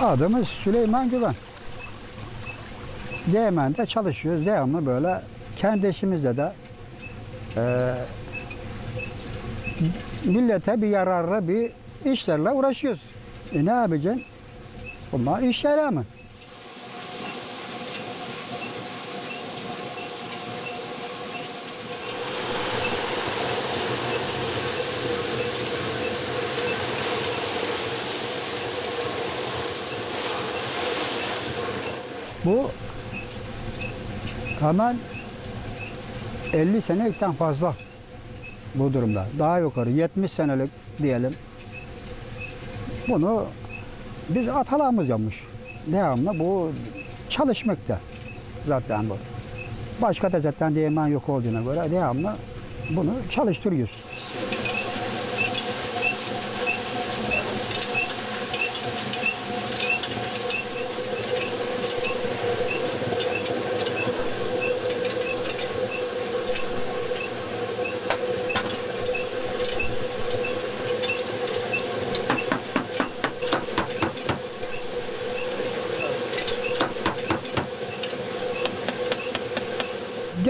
Adımız Süleyman Güven. Değmen'de çalışıyoruz. Devamlı böyle kendi işimizde de e, millete bir yararlı bir işlerle uğraşıyoruz. E ne yapacaksın? Bunlar işler ama. Bu hemen 50 senelikten fazla bu durumda. Daha yukarı 70 senelik diyelim. Bunu biz atalarımız yapmış. Devamlı bu çalışmakta zaten bu. Başka da zaten değirmen yok olduğuna göre devamlı bunu çalıştırıyoruz.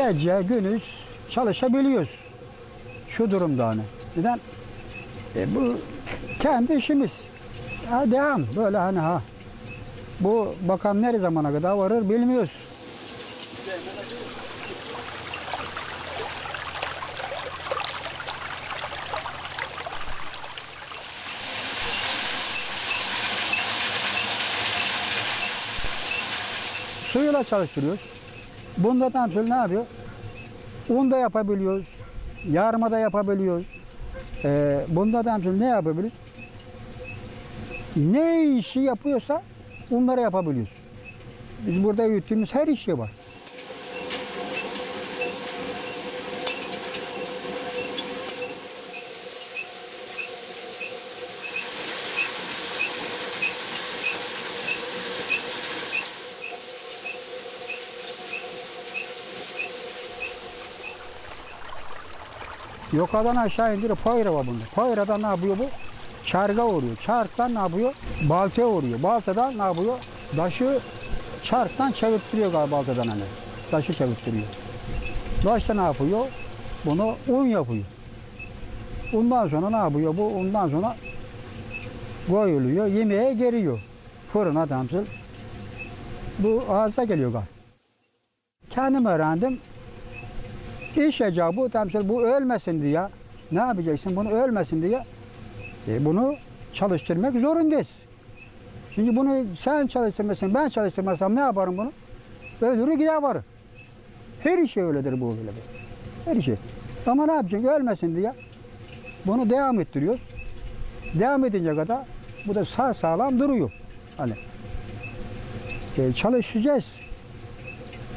Gece gündüz çalışabiliyoruz. Şu durumda hani. Neden? E bu kendi işimiz. Ha devam böyle hani ha. Bu bakalım ne zamana kadar varır bilmiyoruz. Suyla çalıştırıyoruz. Bunda da ne yapıyor? Un da yapabiliyoruz. Yarma da yapabiliyoruz. Ee, bunda da ne yapabiliyoruz? Ne işi yapıyorsa onları yapabiliyoruz. Biz burada yürüttüğümüz her işi var. Yukarıdan aşağı indirip payra var bunda. Payra'dan ne yapıyor bu? Çarga vuruyor. Çarktan ne yapıyor? Baltaya vuruyor. Baltadan ne yapıyor? Daşı çarktan çevirttiriyor galiba baltadan hani. Taşı çevirttiriyor. Daş da ne yapıyor? Bunu un yapıyor. Ondan sonra ne yapıyor bu? Ondan sonra koyuluyor, yemeğe geliyor. Fırına temsil. Bu ağza geliyor galiba. Kendim öğrendim. İş ecabı temsil bu ölmesin diye ne yapacaksın bunu ölmesin diye e, bunu çalıştırmak zorundayız. Şimdi bunu sen çalıştırmasın ben çalıştırmasam ne yaparım bunu? Ölürü gider varır. Her şey öyledir bu öyle. Her şey. Ama ne yapacaksın ölmesin diye bunu devam ettiriyoruz. Devam edince kadar bu da sağ sağlam duruyor. Hani e, çalışacağız.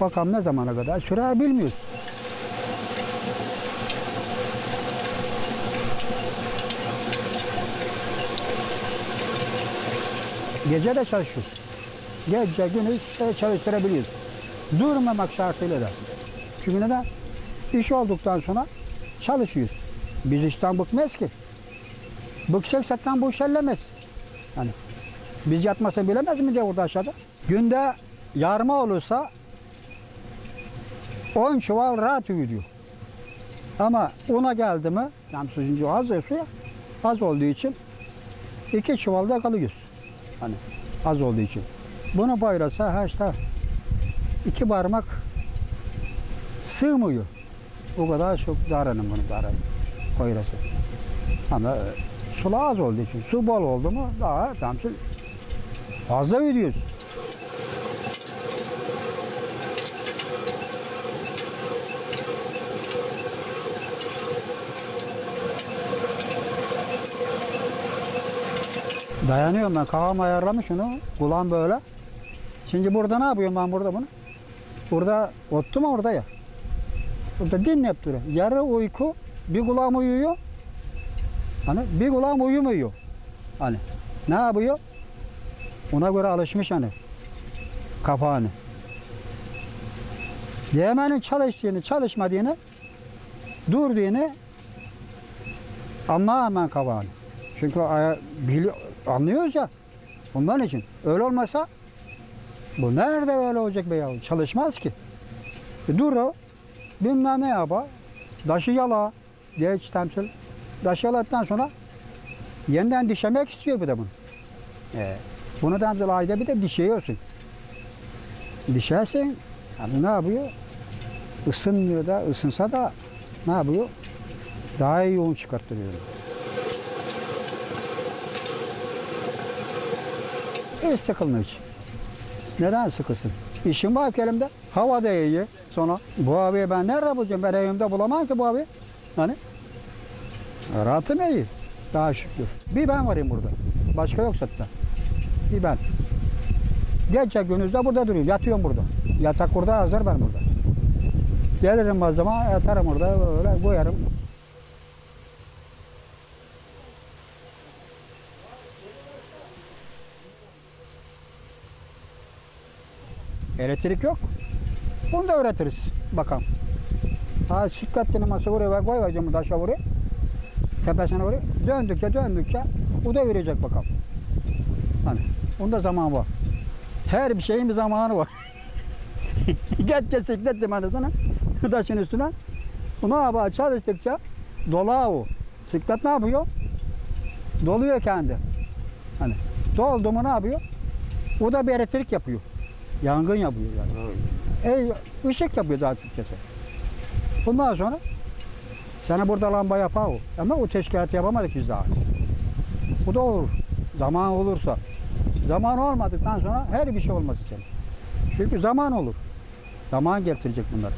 Bakalım ne zamana kadar sürer bilmiyoruz. Gece de çalışıyoruz. Gece gündüz çalıştırabiliyoruz. Durmamak şartıyla da. Çünkü neden? İş olduktan sonra çalışıyoruz. Biz işten bıkmayız ki. Bıksak zaten bu iş. Hani biz yatmasa bilemez mi diye orada aşağıda. Günde yarma olursa 10 çuval rahat gidiyor. Ama una geldi mi, yani sucuncu az ya az olduğu için iki çuvalda kalıyoruz. Hani az olduğu için. Bunu bayrasa ha işte iki parmak sığmıyor. O kadar çok darınım bunu darayım. Bayrası. Ama su az olduğu için. Su bol oldu mu daha temsil fazla ödüyoruz. Dayanıyorum ben. Kafam ayarlamış onu. Kulağım böyle. Şimdi burada ne yapıyorum ben burada bunu? Burada ottu mu orada ya? Burada dinleyip duruyor. Yarı uyku. Bir kulağım uyuyor. Hani bir kulağım uyumuyor. Hani ne yapıyor? Ona göre alışmış hani. Kapağını. Yemenin çalıştığını, çalışmadığını, durduğunu ama hemen kapağını. Çünkü aya- anlıyoruz ya. Ondan için öyle olmasa bu nerede öyle olacak be ya? Çalışmaz ki. E, dur o. Bilmem ne yapa. Daşı yala. Geç temsil. Daşı yaladıktan sonra yeniden dişemek istiyor bir de bunu. E, bunu temsil ayda bir de dişiyorsun. Dişersin. Yani ne yapıyor? Isınmıyor da ısınsa da ne yapıyor? Daha iyi yoğun çıkarttırıyor. Hiç sıkılmıyor hiç. Neden sıkılsın? İşim var elimde. Hava da iyi. Sonra bu abiyi ben nerede bulacağım? Ben evimde bulamam ki bu abi. Hani? Rahatım iyi. Daha şükür. Bir ben varım burada. Başka yok zaten. Bir ben. Gece gündüzde burada duruyorum. Yatıyorum burada. Yatak burada hazır ben burada. Gelirim o zaman yatarım orada böyle koyarım. Elektrik yok. Bunu da öğretiriz. Bakalım. Ha sikletini masa oraya ve koyacağım taşa oraya. Tepesine oraya. Döndükçe döndükçe o da verecek bakalım. Hani onda zaman var. Her bir şeyin bir zamanı var. Geç siklettim hani sana. Taşın üstüne. Bunu abi çalıştıkça dola o. Siklet ne yapıyor? Doluyor kendi. Hani doldu mu ne yapıyor? O da bir elektrik yapıyor. Yangın yapıyor yani. Ey, ışık yapıyor daha Türkçesi. Bundan sonra sana burada lamba yapar o. Ama o teşkilatı yapamadık biz daha. Bu da olur. Zaman olursa. Zaman olmadıktan sonra her bir şey olmaz için. Çünkü zaman olur. Zaman getirecek bunlar.